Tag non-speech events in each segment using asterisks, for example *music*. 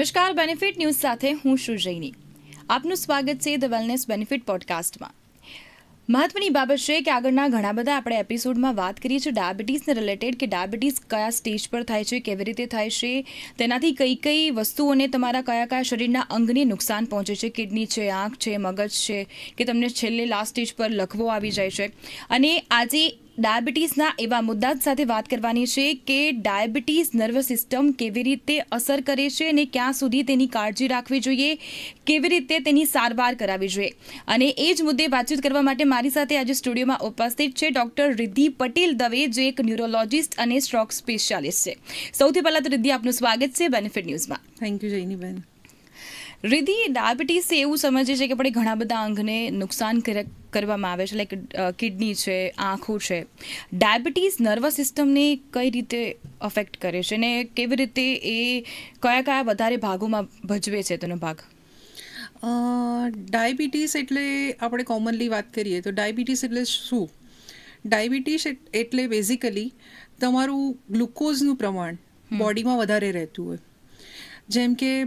નમસ્કાર benefit news સાથે હું શુજૈની આપનું સ્વાગત છે ધ વેલનેસ બેનિફિટ પોડકાસ્ટમાં મહત્વની બાબત છે કે આગળના ઘણા બધા આપણે એપિસોડમાં વાત કરીએ છીએ ડાયાબિટીસને રિલેટેડ કે ડાયાબિટીસ કયા સ્ટેજ પર થાય છે, કેવી રીતે થાય છે, તેનાથી કઈ કઈ વસ્તુઓને તમારા કયા કયા શરીરના અંગને નુકસાન પહોંચે છે, કિડની છે, આંખ છે, મગજ છે, કે તમને છેલ્લે લાસ્ટ સ્ટેજ પર લખવો આવી જાય છે. અને આજે ડાયાબિટીસના એવા મુદ્દા સાથે વાત કરવાની છે કે ડાયાબિટીસ નર્વસ સિસ્ટમ કેવી રીતે અસર કરે છે અને ક્યાં સુધી તેની કાળજી રાખવી જોઈએ કેવી રીતે તેની સારવાર કરાવવી જોઈએ. અને એ જ મુદ્દે વાતચીત કરવા માટે મારી સાથે આજે સ્ટુડિયોમાં ઉપસ્થિત છે ડોક્ટર રિદ્ધિ પટેલ દવે જે એક ન્યુરોલોજિસ્ટ અને સ્ટ્રોક સ્પેશિયાલિસ્ટ છે. સૌથી પહેલાં તો રિદ્ધિ આપનું સ્વાગત છે બેનિફિટ ન્યૂઝમાં થેન્ક યુ જૈનીબેન રિધિ ડાયાબિટીસ એવું સમજે છે કે આપણે ઘણા બધા અંગને નુકસાન કરવામાં આવે છે લાઈક કિડની છે આંખો છે. ડાયાબિટીસ નર્વસ સિસ્ટમને કઈ રીતે અફેક્ટ કરે છે અને કેવી રીતે એ કયા કયા વધારે ભાગોમાં ભજવે છે તેનો ભાગ? ડાયાબિટીસ એટલે આપણે કોમનલી વાત કરીએ તો ડાયાબિટીસ એટલે શું? ડાયાબિટીસ એટ- એટલે બેઝિકલી તમારું ગ્લુકોઝનું પ્રમાણ બોડીમાં વધારે રહેતું હોય. જેમ કે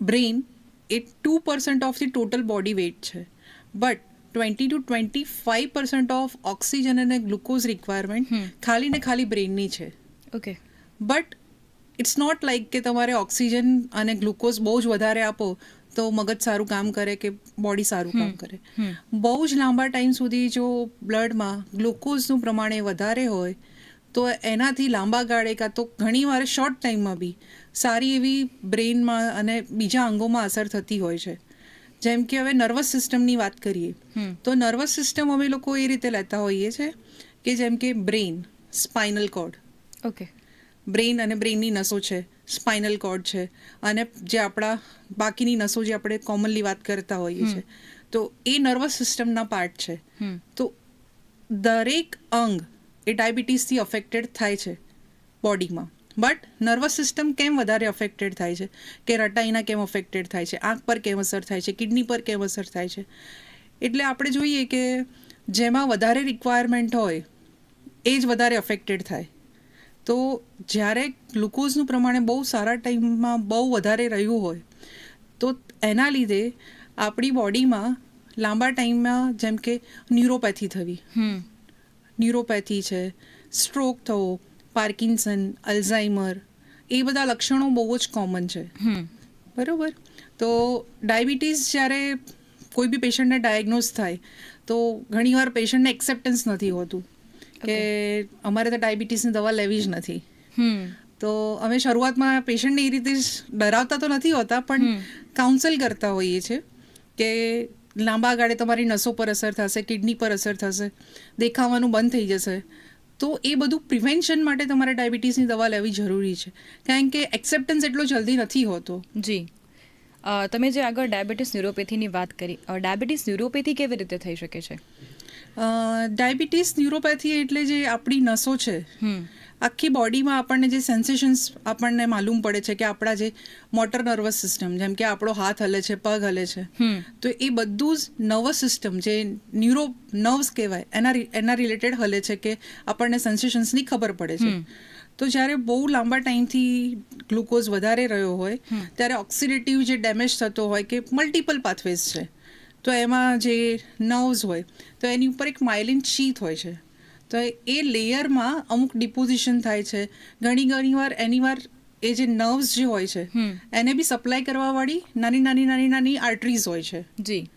brain A two percent of the total body weight છે. But twenty two twenty five percent of oxygen અને ગ્લુકોઝ રિક્વાયરમેન્ટ ખાલી ને ખાલી બ્રેઇનની છે. Okay but it's not like કે તમારે ઓક્સિજન અને ગ્લુકોઝ બહુ જ વધારે આપો તો મગજ સારું કામ કરે કે બોડી સારું કામ કરે. બહુ જ લાંબા ટાઈમ સુધી જો બ્લડમાં ગ્લુકોઝનું પ્રમાણ વધારે હોય તો એનાથી લાંબા ગાળે કાં તો ઘણીવાર શોર્ટ ટાઈમમાં બી સારી એવી બ્રેઇનમાં અને બીજા અંગોમાં અસર થતી હોય છે. જેમ કે હવે નર્વસ સિસ્ટમની વાત કરીએ તો નર્વસ સિસ્ટમ અમે લોકો એ રીતે લેતા હોઈએ છે કે જેમ કે brain spinal cord okay brain અને બ્રેઇનની નસો છે સ્પાઇનલ કોર્ડ છે અને જે આપણા બાકીની નસો જે આપણે કોમનલી વાત કરતા હોઈએ છીએ તો એ નર્વસ સિસ્ટમના પાર્ટ છે. તો દરેક અંગ એ ડાયાબિટીસથી અફેક્ટેડ થાય છે બોડીમાં બટ નર્વસ સિસ્ટમ કેમ વધારે અફેક્ટેડ થાય છે? કે રટાઈના કેમ અફેક્ટેડ થાય છે? આંખ પર કેમ અસર થાય છે? કિડની પર કેમ અસર થાય છે? એટલે આપણે જોઈએ કે જેમાં વધારે રિક્વાયરમેન્ટ હોય એ જ વધારે અફેક્ટેડ થાય. તો જ્યારે ગ્લુકોઝનું પ્રમાણે બહુ સારા ટાઈમમાં બહુ વધારે રહ્યું હોય તો એના લીધે આપણી બોડીમાં લાંબા ટાઈમમાં જેમ કે ન્યુરોપેથી થવી. હમ. ન્યુરોપેથી છે સ્ટ્રોક થવો પાર્કિન્સન અલ્ઝાઇમર એ બધા લક્ષણો બહુ જ કોમન છે. બરોબર? તો ડાયાબિટીસ જ્યારે કોઈ બી પેશન્ટને ડાયગ્નોઝ થાય તો ઘણીવાર પેશન્ટને એક્સેપ્ટન્સ નથી હોતું કે અમારે તો ડાયાબિટીસની દવા લેવી જ નથી. તો અમે શરૂઆતમાં પેશન્ટને એ રીતે જ ડરાવતા તો નથી હોતા પણ કાઉન્સલ કરતા હોઈએ છીએ કે લાંબા ગાળે તમારી નસો પર અસર થશે કિડની પર અસર થશે દેખાવાનું બંધ થઈ જશે. તો એ બધું પ્રિવેન્શન માટે તમારે ડાયાબિટીસની દવા લેવી જરૂરી છે. કારણ કે એક્સેપ્ટન્સ એટલો જલ્દી નથી હોતો. જી. તમે જે આગળ ડાયાબિટીસ ન્યુરોપેથીની વાત કરી ડાયાબિટીસ ન્યુરોપેથી કેવી રીતે થઈ શકે છે? ડાયાબિટીસ ન્યુરોપેથી એટલે જે આપણી નસો છે હમ. આખી બોડીમાં આપણને જે સેન્સેશન્સ આપણને માલુમ પડે છે કે આપણા જે મોટર નર્વસ સિસ્ટમ જેમ કે આપણો હાથ હલે છે પગ હલે છે તો એ બધું જ નર્વસ સિસ્ટમ જે ન્યુરો નર્વ્સ કહેવાય એના એના રિલેટેડ હલે છે કે આપણને સેન્સેશન્સની ખબર પડે છે. તો જ્યારે બહુ લાંબા ટાઈમથી ગ્લુકોઝ વધારે રહ્યો હોય ત્યારે ઓક્સિડેટિવ જે ડેમેજ થતો હોય કે મલ્ટિપલ પાથવેઝ છે તો એમાં જે નર્વ્સ હોય તો એની ઉપર એક માઇલિન શીથ હોય છે. તો એ લેયરમાં અમુક ડિપોઝિશન થાય છે. ઘણી ઘણી વાર એની વાર એ જે નર્વ્સ જે હોય છે એને બી સપ્લાય કરવાવાળી નાની નાની નાની નાની આર્ટરીઝ હોય છે. જી.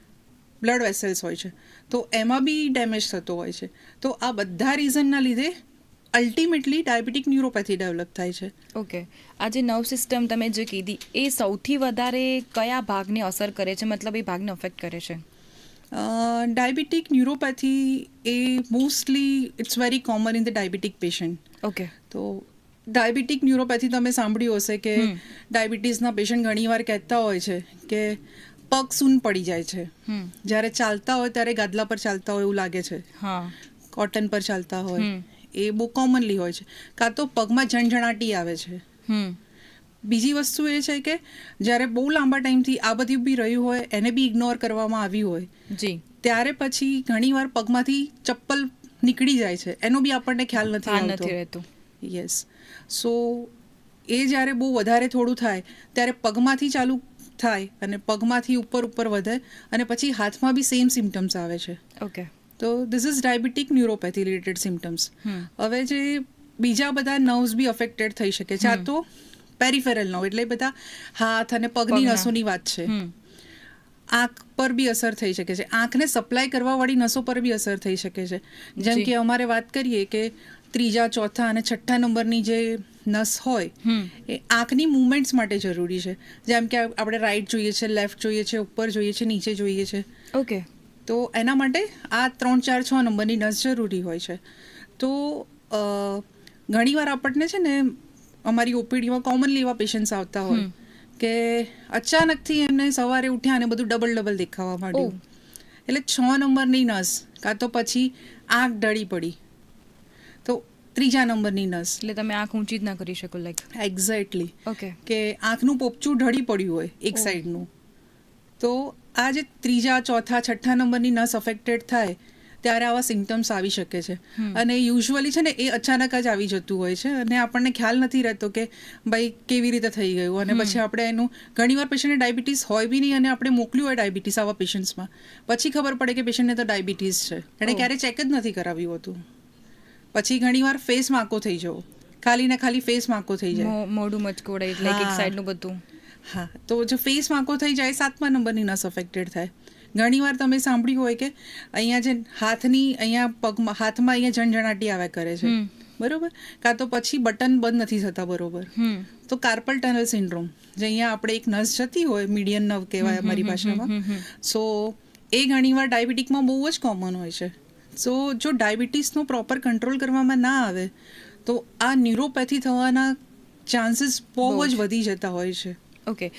બ્લડ વેસેલ્સ હોય છે. તો એમાં બી ડેમેજ થતો હોય છે. તો આ બધા રીઝનના લીધે અલ્ટિમેટલી ડાયાબિટીક ન્યુરોપેથી ડેવલપ થાય છે. ઓકે આ જે નર્વ સિસ્ટમ તમે જે કીધી એ સૌથી વધારે કયા ભાગને અસર કરે છે? મતલબ એ ભાગને અફેક્ટ કરે છે? Diabetic neuropathy A mostly it's very common in the diabetic patient okay તો ડાયાબિટીક ન્યુરોપેથી તમે સાંભળ્યું હશે કે ડાયાબિટીસના પેશન્ટ ઘણીવાર કહેતા હોય છે કે પગ સૂન પડી જાય છે. જ્યારે ચાલતા હોય ત્યારે ગાદલા પર ચાલતા હોય એવું લાગે છે. હા. કોટન પર ચાલતા હોય. એ બહુ કોમનલી હોય છે. કાં તો પગમાં ઝણઝણાટી આવે છે. હમ. બીજી વસ્તુ એ છે કે જ્યારે બહુ લાંબા ટાઈમથી આ બધું બી રહ્યું હોય એને બી ઇગ્નોર કરવામાં આવ્યું હોય જી. ત્યારે પછી ઘણીવાર પગમાંથી ચપ્પલ નીકળી જાય છે. એનો બી આપણને ખ્યાલ નથી આવતો. નથી રહેતો. યસ સો એ જ્યારે બહુ વધારે થોડું થાય ત્યારે પગમાંથી ચાલુ થાય અને પગમાંથી ઉપર ઉપર વધે અને પછી હાથમાં બી સેમ સિમ્ટમ્સ આવે છે. ઓકે તો this is diabetic neuropathy related symptoms હવે જે બીજા બધા નર્વ્સ બી અફેક્ટેડ થઈ શકે છે. આ તો પેરિફેરલ નર્વ એટલે બધા હાથ અને પગની નસોની વાત છે. આંખ પર બી અસર થઈ શકે છે. આંખને સપ્લાય કરવા વાળી નસો પર બી અસર થઈ શકે છે. જેમ કે અમારે વાત કરીએ કે ત્રીજા ચોથા અને છઠ્ઠા નંબરની જે નસ હોય એ આંખની મુવમેન્ટ્સ માટે જરૂરી છે. જેમ કે આપણે રાઈટ જોઈએ છે લેફ્ટ જોઈએ છે ઉપર જોઈએ છે નીચે જોઈએ છે. ઓકે. તો એના માટે આ ત્રણ ચાર છ નંબરની નસ જરૂરી હોય છે. તો ઘણીવાર આપણને છે ને અમારી ઓપીડીમાં કોમનલી એવા પેશન્ટ્સ આવતા હોય કે અચાનકથી એમને સવારે ઉઠ્યા અને બધું ડબલ ડબલ દેખાવા માંડ્યું. એટલે છ નંબરની નસ કાં તો પછી આંખ ઢળી પડી. તો ત્રીજા નંબરની નસ. એટલે તમે આંખ ઊંચી જ ના કરી શકો લાઈક એક્ઝેક્ટલી ઓકે કે આંખનું પોપચું ઢળી પડ્યું હોય એક. સાઈડનું તો આ જે ત્રીજા ચોથા છઠ્ઠા નંબરની નસ અફેક્ટેડ થાય ત્યારે આવા સિમ્ટમ્સ આવી શકે છે. અને યુઝ્યુઅલી છે ને એ અચાનક જ આવી જતું હોય છે અને આપણને ખ્યાલ નથી રહેતો કે ભાઈ કેવી રીતે થઈ ગયું અને પછી આપણે એનું ઘણીવાર પેશન્ટને ડાયાબિટીસ હોય બી નહીં અને આપણે મોકલ્યું હોય ડાયાબિટીસ આવા પેશન્ટ્સમાં પછી ખબર પડે કે પેશન્ટને તો ડાયાબિટીસ છે. એણે. ક્યારે ચેક જ નથી કરાવ્યું હતું. પછી ઘણીવાર ફેસ માકો થઈ જવો. ખાલી ને ખાલી ફેસ માકો થઈ જાય. મોઢું મચકોડાય લાઈક એક. સાઈડનું બધું. હા. તો જો ફેસ માકો થઈ જાય સાતમા નંબરની નસ અફેક્ટેડ થાય. ઘણીવાર તમે સાંભળ્યું હોય કે અહીંયા જે હાથની અહીંયા પગમાં હાથમાં અહીંયા ઝણઝણાટી આવ્યા કરે છે. બરોબર? કાં તો પછી બટન બંધ નથી થતા બરોબર. તો કાર્પલ ટનલ સિન્ડ્રોમ જે અહીંયા આપણે એક નસ જતી હોય મીડિયન નવ કહેવાય અમારી ભાષામાં. સો એ ઘણીવાર ડાયાબિટીકમાં બહુ જ કોમન હોય છે. સો જો ડાયાબિટીસનો પ્રોપર કંટ્રોલ કરવામાં ના આવે તો આ ન્યુરોપેથી થવાના ચાન્સીસ બહુ જ. વધી જતા હોય છે. ઓકે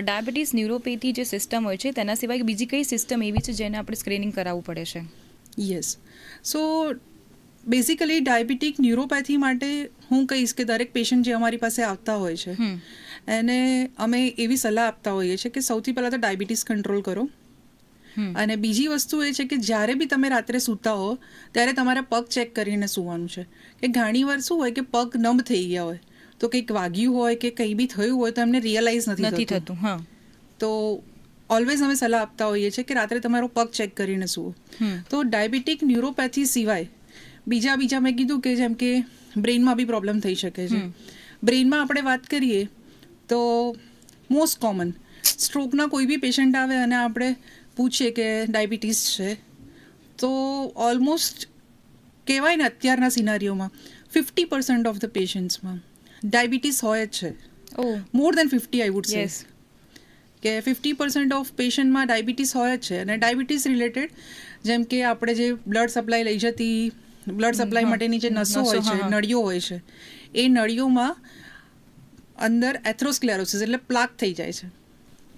ડાયાબિટીસ ન્યુરોપેથી જે સિસ્ટમ હોય છે તેના સિવાય બીજી કઈ સિસ્ટમ એવી છે જેને આપણે સ્ક્રીનિંગ કરાવવું પડે છે? Yes so basically diabetic neuropathy માટે હું કહીશ કે દરેક પેશન્ટ જે અમારી પાસે આવતા હોય છે એને અમે એવી સલાહ આપતા હોઈએ છીએ કે સૌથી પહેલાં તો ડાયાબિટીસ કંટ્રોલ કરો. અને બીજી વસ્તુ એ છે કે જ્યારે બી તમે રાત્રે સૂતા હો ત્યારે તમારા પગ ચેક કરીને સૂવાનું છે. કે ઘણીવાર શું હોય કે પગ નમ થઈ ગયા હોય. તો કંઈક વાગ્યું હોય કે કંઈ બી થયું હોય તો એમને રિયલાઇઝ નથી થતું. હા. તો ઓલવેઝ અમે સલાહ આપતા હોઈએ છીએ કે રાત્રે તમારો પગ ચેક કરીને શું તો ડાયાબિટીક ન્યુરોપેથી સિવાય બીજા બીજા મેં કીધું કે જેમ કે બ્રેઇનમાં બી પ્રોબ્લેમ થઈ શકે છે. બ્રેઇનમાં આપણે વાત કરીએ તો મોસ્ટ કોમન સ્ટ્રોકના કોઈ બી પેશન્ટ આવે અને આપણે પૂછીએ કે ડાયાબિટીસ છે તો ઓલમોસ્ટ કહેવાય ને અત્યારના સિનારીઓમાં ફિફ્ટી પર્સન્ટ ઓફ ધ પેશન્ટ્સમાં ડાયાબિટીસ હોય જ છે. More than fifty I would say કે ફિફ્ટી પર્સન્ટ ઓફ પેશન્ટમાં ડાયાબિટીસ હોય જ છે અને ડાયાબિટીસ રિલેટેડ જેમ કે આપણે જે બ્લડ સપ્લાય લઈ જતી બ્લડ સપ્લાય માટેની જે નસો હોય છે. નળીઓ હોય છે એ નળીઓમાં અંદર એથ્રોસ્ક્લેરોસિસ એટલે પ્લાક થઈ જાય છે.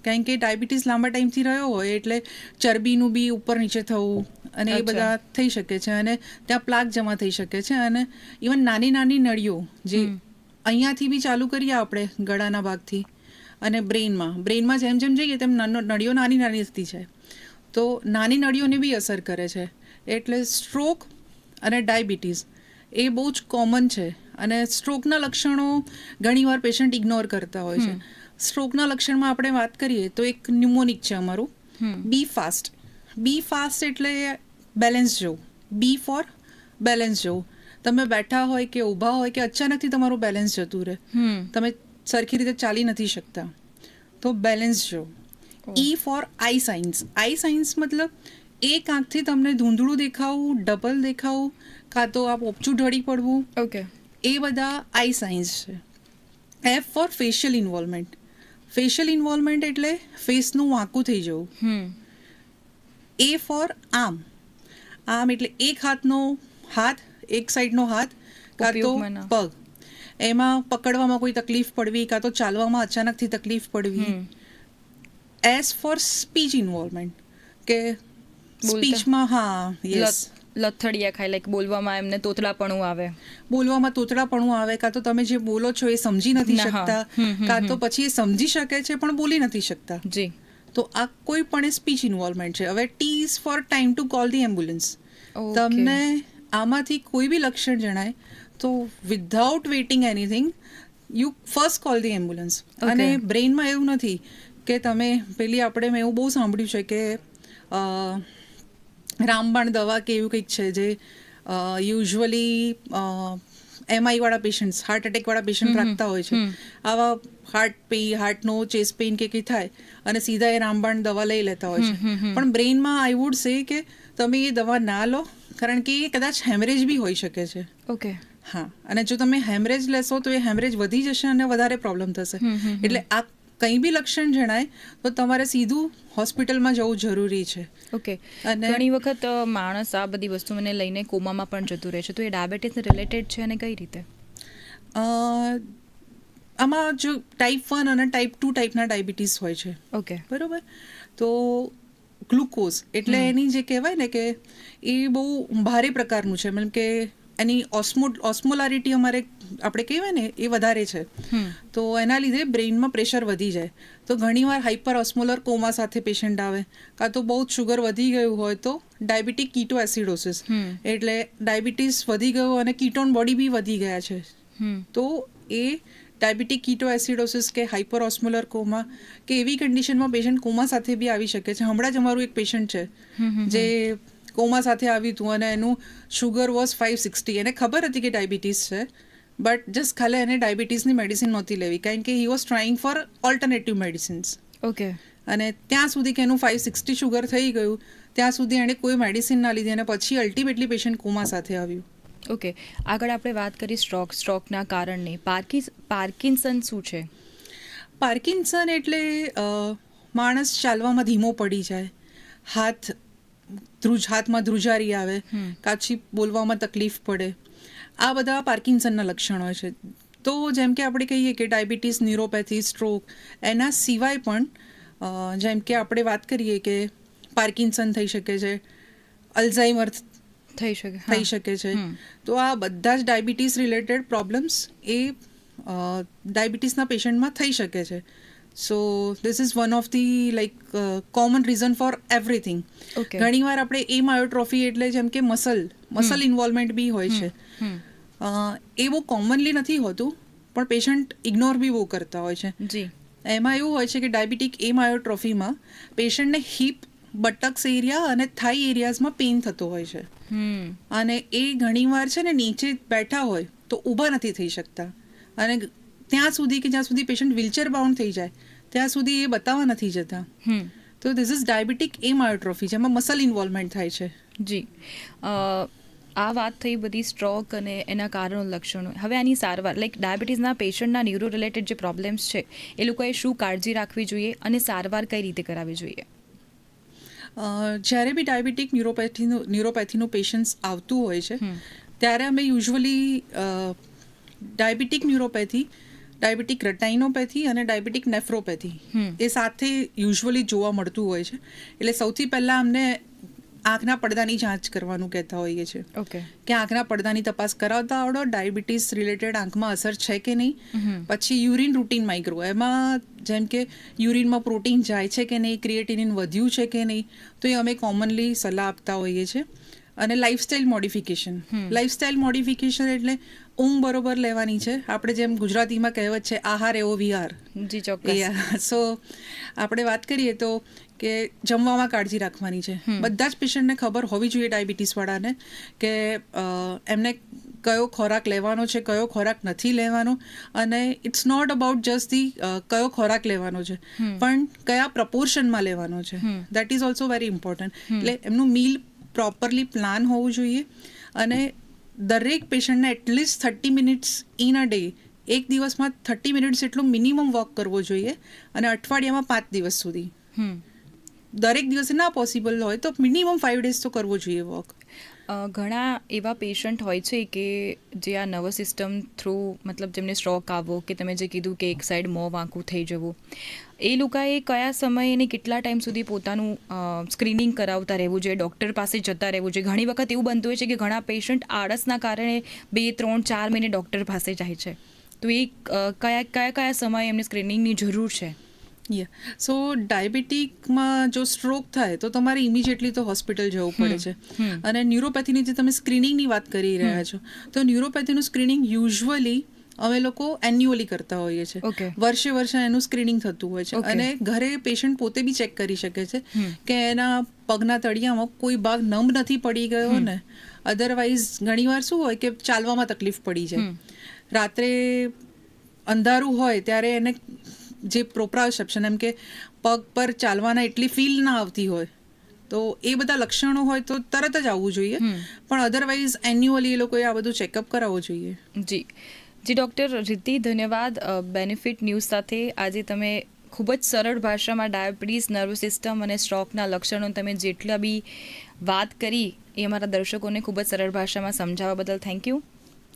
કારણ કે ડાયાબિટીસ લાંબા ટાઈમથી રહ્યો હોય એટલે ચરબીનું બી ઉપર નીચે થવું અને એ બધા થઈ શકે છે અને ત્યાં પ્લાક જમા થઈ શકે છે અને ઇવન નાની નાની નળીઓ જે. અહીંયાથી બી ચાલુ કરીએ આપણે ગળાના ભાગથી અને બ્રેઇનમાં. બ્રેઇનમાં જેમ જેમ જઈએ તેમ નાનો નળીઓ નાની નાની થતી જાય. તો નાની નળીઓને બી અસર કરે છે. એટલે સ્ટ્રોક અને ડાયાબિટીસ એ બહુ જ કોમન છે. અને સ્ટ્રોકના લક્ષણો ઘણીવાર પેશન્ટ ઇગ્નોર કરતા હોય છે. સ્ટ્રોકના લક્ષણમાં આપણે વાત કરીએ તો એક ન્યુમોનિક છે અમારું. B fast. બી ફાસ્ટ એટલે બેલેન્સ જવું. બી ફોર બેલેન્સ જવું. તમે બેઠા હોય કે ઊભા હોય કે અચાનકથી તમારું બેલેન્સ જતું રહે. તમે સરખી રીતે ચાલી નથી શકતા. તો બેલેન્સ જો. E for eye science eye science મતલબ એક આંખથી તમને ધૂંધળું દેખાવું ડબલ દેખાવું કાં તો આપ ઓપચું ઢળી પડવું. ઓકે. એ બધા આઈ સાયન્સ છે. F for facial involvement facial involvement એટલે ફેસનું વાંકું થઈ જવું. હમ. એ ફોર આમ. આમ એટલે એક હાથનો હાથ એક સાઈડનો હાથ કાં તો પગ. એમાં પકડવામાં કોઈ તકલીફ પડવી કાં તો ચાલવામાં અચાનકથી તકલીફ પડવી. As S for speech involvement કે સ્પીચમાં હા યસ લથડિયા ખાય લાઈક બોલવામાં એમને તોતળાપણું આવે. બોલવામાં તોતળાપણું આવે કાં તો તમે જે બોલો છો એ સમજી નથી શકતા કાં તો પછી એ સમજી શકે છે પણ બોલી નથી શકતા. જી. તો આ કોઈ પણ સ્પીચ ઇન્વોલ્વમેન્ટ છે. હવે T is for time to call the ambulance તમને આમાંથી કોઈ બી લક્ષણ જણાય તો without waiting anything you first call the ambulance અને બ્રેઇનમાં એવું નથી કે તમે પેલી આપણે મેં એવું બહુ સાંભળ્યું છે કે રામબાણ દવા કે એવું કંઈક છે જે યુઝ્યુઅલી એમઆઈ વાળા પેશન્ટ્સ હાર્ટ એટેક વાળા પેશન્ટ રાખતા હોય છે. આવા હાર્ટ પેઇન હાર્ટનો ચેસ્ટ પેઇન કે કંઈ થાય અને સીધા એ રામબાણ દવા લઈ લેતા હોય છે. પણ બ્રેઇનમાં આઈ વુડ સે કે તમે એ દવા ના લો કારણ કે એ કદાચ હેમરેજ બી હોઈ શકે છે. ઓકે હા અને જો તમે હેમરેજ લેશો તો એ હેમરેજ વધી જશે અને વધારે પ્રોબ્લેમ થશે. એટલે આ કંઈ બી લક્ષણ જણાય તો તમારે સીધું હોસ્પિટલમાં જવું જરૂરી છે. ઓકે અને- ઘણી વખત માણસ આ બધી વસ્તુ મને લઈને કોમામાં પણ જતું રહે છે. તો એ ડાયાબિટીસ રિલેટેડ છે અને કઈ રીતે? આમાં જો ટાઈપ વન અને ટાઈપ ટુ ટાઈપના ડાયાબિટીસ હોય છે. ઓકે બરાબર? તો ગ્લુકોઝ એટલે એની જે કહેવાય ને કે એ બહુ ભારે પ્રકારનું છે. મતલબ કે એની ઓસ્મો ઓસ્મોલારિટી અમારે આપણે કહેવાય ને એ વધારે છે. તો એના લીધે બ્રેઇનમાં પ્રેશર વધી જાય. તો ઘણીવાર હાઇપર ઓસ્મોલર કોમા સાથે પેશન્ટ આવે. કાં તો બહુ જ શુગર વધી ગયું હોય તો ડાયાબિટીક કીટો એસિડોસિસ એટલે ડાયાબિટીસ વધી ગયો અને કીટોન બોડી બી વધી ગયા છે. તો એ ડાયાબિટીક કીટો એસિડોસિસ કે હાઇપર ઓસ્મોલર કોમા કે એવી કન્ડિશનમાં પેશન્ટ કોમા સાથે બી આવી શકે છે. હમણાં જ અમારું એક પેશન્ટ છે જે કોમા સાથે આવ્યું હતું અને એનું શુગર વોઝ ફાઇવ સિક્સટી. એને ખબર હતી કે ડાયાબિટીસ છે બટ જસ્ટ ખાલી એને ડાયાબિટીસની મેડિસિન નહોતી લેવી કારણ કે he was trying for alternative medicines okay. અને ત્યાં સુધી કે એનું ફાઇવ સિક્સટી શુગર થઈ ગયું ત્યાં સુધી એણે કોઈ મેડિસિન ના લીધી અને પછી અલ્ટિમેટલી પેશન્ટ કોમા સાથે આવ્યું. ઓકે આગળ આપણે વાત કરી સ્ટ્રોક સ્ટ્રોકના કારણની. પાર્કિ પાર્કિન્સન શું છે? પાર્કિન્સન એટલે માણસ ચાલવામાં ધીમો પડી જાય. હાથ ધ્રુજ હાથમાં ધ્રુજારી આવે. કાચી બોલવામાં તકલીફ પડે. આ બધા પાર્કિન્સનના લક્ષણો છે. તો જેમ કે આપણે કહીએ કે ડાયાબિટીસ ન્યુરોપેથી સ્ટ્રોક એના સિવાય પણ જેમ કે આપણે વાત કરીએ કે પાર્કિન્સન થઈ શકે છે અલ્ઝાઇમર થઈ શકે થઈ શકે છે. તો આ બધા જ ડાયાબિટીસ રિલેટેડ પ્રોબ્લેમ્સ એ ડાયાબિટીસના પેશન્ટમાં થઈ શકે છે. So this is one of the like common reason for everything. ઘણીવાર આપણે એ માયોટ્રોફી એટલે જેમ કે મસલ મસલ ઇન્વોલ્વમેન્ટ બી હોય છે. એ બહુ કોમનલી નથી હોતું પણ પેશન્ટ ઇગ્નોર બી બહુ કરતા હોય છે. જી. એમાં એવું હોય છે કે ડાયાબિટીક એ માયોટ્રોફીમાં પેશન્ટને હિપ બટક્સ એરિયા અને થાઈ એરિયાઝમાં પેઇન થતો હોય છે. અને એ ઘણીવાર છે ને નીચે બેઠા હોય તો ઊભા નથી થઈ શકતા. અને ત્યાં સુધી કે જ્યાં સુધી પેશન્ટ વ્હીલચેર બાઉન્ડ થઈ જાય ત્યાં સુધી એ બતાવવા નથી જતા. તો ધીસ ઇઝ ડાયાબિટીક એ માયોટ્રોફી જેમાં મસલ ઇન્વોલ્વમેન્ટ થાય છે. જી. આ વાત થઈ બધી સ્ટ્રોક અને એના કારણો લક્ષણો. હવે આની સારવાર લાઈક ડાયાબિટીસના પેશન્ટના ન્યુરો રિલેટેડ જે પ્રોબ્લેમ્સ છે એ લોકોએ શું કાળજી રાખવી જોઈએ અને સારવાર કઈ રીતે કરાવવી જોઈએ? જ્યારે બી ડાયાબિટીક ન્યુરોપેથીનું ન્યુરોપેથીનું પેશન્ટ્સ આવતું હોય છે ત્યારે અમે usually diabetic neuropathy diabetic retinopathy અને ડાયાબિટીક નેફ્રોપેથી એ સાથે યુઝ્યુઅલી જોવા મળતું હોય છે. એટલે સૌથી પહેલાં અમને આંખના પડદાની જાંચ કરવાનું કહેતા હોઈએ છીએ ઓકે કે આંખના પડદાની તપાસ કરાવતા આવડો ડાયાબિટીસ રિલેટેડ આંખમાં અસર છે કે નહીં? પછી યુરિન રૂટીન માઇક્રો એમાં જેમ કે યુરિનમાં પ્રોટીન જાય છે કે નહીં ક્રિએટિનિન વધ્યું છે કે નહીં તો એ અમે કોમનલી સલાહ આપતા હોઈએ છીએ અને લાઇફસ્ટાઇલ મોડિફિકેશન લાઇફસ્ટાઇલ મોડિફિકેશન એટલે ઊંઘ બરોબર લેવાની છે. આપણે જેમ ગુજરાતીમાં કહેવત છે આહાર એવો વિહાર. જી ચોક્કસ. સો *laughs* આપણે વાત કરીએ તો કે જમવામાં કાળજી રાખવાની છે. બધા જ પેશન્ટને ખબર હોવી જોઈએ ડાયાબિટીસ વાળાને કે એમને કયો ખોરાક લેવાનો છે કયો ખોરાક નથી લેવાનો અને it's not about just the કયો ખોરાક લેવાનો છે પણ કયા પ્રપોર્શનમાં લેવાનો છે. That is also very important એટલે એમનું મીલ પ્રોપરલી પ્લાન હોવું જોઈએ અને દરેક પેશન્ટને at least thirty minutes in a day એક દિવસમાં થર્ટી મિનિટ્સ એટલું મિનિમમ વોક કરવો જોઈએ અને અઠવાડિયામાં પાંચ દિવસ સુધી. દરેક દિવસે ના પોસિબલ હોય, તો મિનિમમ ફાઇવ ડેઝ તો કરવો જોઈએ વોક ઘણા એવા પેશન્ટ હોય છે કે જે આ નર્વસ સિસ્ટમ થ્રુ મતલબ જેમને સ્ટ્રોક આવવો કે તમે જે કીધું કે એક સાઈડ મોં વાંકું થઈ જવું. એ લોકોએ કયા સમયે અને કેટલા ટાઈમ સુધી પોતાનું સ્ક્રીનિંગ કરાવતા રહેવું જોઈએ ડૉક્ટર પાસે જતા રહેવું જોઈએ? ઘણી વખત એવું બનતું હોય છે કે ઘણા પેશન્ટ આળસના કારણે બે, ત્રણ, ચાર મહિને ડૉક્ટર પાસે જાય છે. તો એ કયા કયા કયા સમયે એમને સ્ક્રીનિંગની જરૂર છે? યા સો ડાયાબિટીકમાં જો સ્ટ્રોક થાય તો તમારે ઇમિડિયેટલી તો હોસ્પિટલ જવું પડે છે. અને ન્યુરોપેથીની જે તમે સ્ક્રીનિંગની વાત કરી રહ્યા છો તો ન્યુરોપેથીનું સ્ક્રીનિંગ યુઝ્યુઅલી અમે લોકો એન્યુઅલી કરતા હોઈએ છીએ. વર્ષે વર્ષે એનું સ્ક્રીનિંગ થતું હોય છે. અને ઘરે પેશન્ટ પોતે બી ચેક કરી શકે છે કે એના પગના તળિયામાં કોઈ ભાગ નમ નથી પડી ગયો ને. અધરવાઇઝ ઘણીવાર શું હોય કે ચાલવામાં તકલીફ પડી જાય. રાત્રે અંધારું હોય ત્યારે એને જે પ્રોપ્રાયોસેપ્શન એમ કે પગ પર ચાલવાના એટલી ફીલ ના આવતી હોય. તો એ બધા લક્ષણો હોય તો તરત જ આવવું જોઈએ. પણ અધરવાઇઝ એન્યુઅલી એ લોકોએ આ બધું ચેકઅપ કરાવવું જોઈએ. જી. જી ડૉક્ટર રીતિ ધન્યવાદ. બેનિફિટ ન્યૂઝ સાથે આજે તમે ખૂબ જ સરળ ભાષામાં ડાયાબિટીસ નર્વ સિસ્ટમ અને સ્ટ્રોકના લક્ષણો તમે જેટલા બી વાત કરી એ અમારા દર્શકોને ખૂબ જ સરળ ભાષામાં સમજાવવા બદલ થેન્ક યુ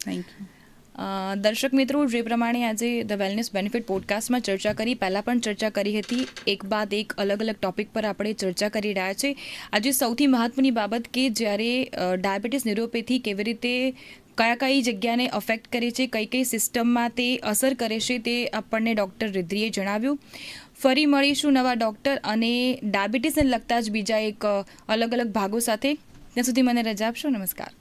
થેન્ક યુ દર્શક મિત્રો, જે પ્રમાણે આજે ધ વેલનેસ બેનિફિટ પોડકાસ્ટમાં ચર્ચા કરી, પહેલાં પણ ચર્ચા કરી હતી. એક બાદ એક અલગ અલગ ટોપિક પર આપણે ચર્ચા કરી રહ્યા છે. આજે સૌથી મહત્વની બાબત કે જ્યારે ડાયાબિટીસ ન્યુરોપેથી કેવી રીતે, કયા કઈ જગ્યાને અફેક્ટ કરે છે, કઈ કઈ સિસ્ટમમાં તે અસર કરે છે તે આપણને ડૉક્ટર રિદ્રીએ જણાવ્યું. ફરી મળીશું નવા ડૉક્ટર અને ડાયાબિટીસને લગતા જ બીજા એક અલગ અલગ ભાગો સાથે. ત્યાં સુધી મને રજા આપશો. નમસ્કાર.